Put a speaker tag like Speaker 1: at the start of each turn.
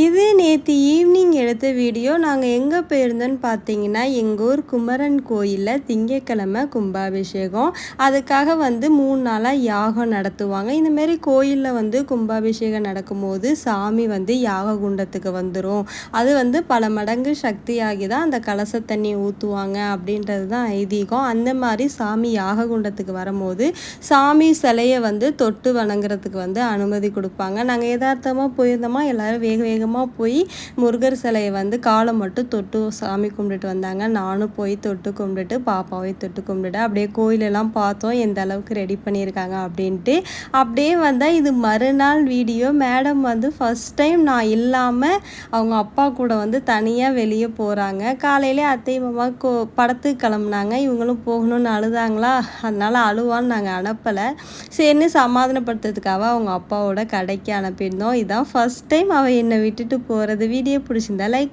Speaker 1: இது நேற்று ஈவினிங் எடுத்த வீடியோ நாங்கள் எங்கே போயிருந்தோன்னு பார்த்தீங்கன்னா எங்கள் ஊர் குமரன் கோயிலில் திங்கக்கிழமை கும்பாபிஷேகம். அதுக்காக வந்து மூணு நாளாக யாகம் நடத்துவாங்க. இந்தமாரி கோயிலில் வந்து கும்பாபிஷேகம் நடக்கும்போது சாமி வந்து யாக குண்டத்துக்கு வந்துடும் அது வந்து பல மடங்கு சக்தியாகி தான் அந்த கலச தண்ணி ஊற்றுவாங்க அப்படின்றது தான் ஐதீகம். அந்த மாதிரி சாமி யாக குண்டத்துக்கு வரும்போது சாமி சிலையை வந்து தொட்டு வணங்குறதுக்கு வந்து அனுமதி கொடுப்பாங்க. நாங்கள் யதார்த்தமாக போயிருந்தோமா? எல்லோரும் வேக வேக வேகமாக போய் முருகர் சிலையை வந்து காலை மட்டும் தொட்டு சாமி கும்பிட்டுட்டு வந்தாங்க. நானும் போய் தொட்டு கும்பிட்டுட்டு பாப்பாவை தொட்டு கும்பிட்டுட்டு அப்படியே கோயிலெல்லாம் பார்த்தோம். எந்த அளவுக்கு ரெடி பண்ணியிருக்காங்க அப்படின்ட்டு. அப்படியே வந்தால் இது மறுநாள் வீடியோ மேடம் வந்து ஃபஸ்ட் டைம் நான் இல்லாமல் அவங்க அப்பா கூட வந்து தனியாக வெளியே போகிறாங்க காலையிலே அத்தை மாமா கோ படத்துக்கு கிளம்புனாங்க. இவங்களும் போகணும்னு அழுதாங்களா? அதனால் அழுவான்னு நாங்கள் அனுப்பலை. சரின்னு சமாதானப்படுத்துறதுக்காக அவங்க அப்பாவோட கடைக்கு அனுப்பியிருந்தோம். இதான் ஃபஸ்ட் டைம் அவள் என்னை விட்டுட்டு போகிறது வீடியோ பிடிச்சிருந்தா லைக்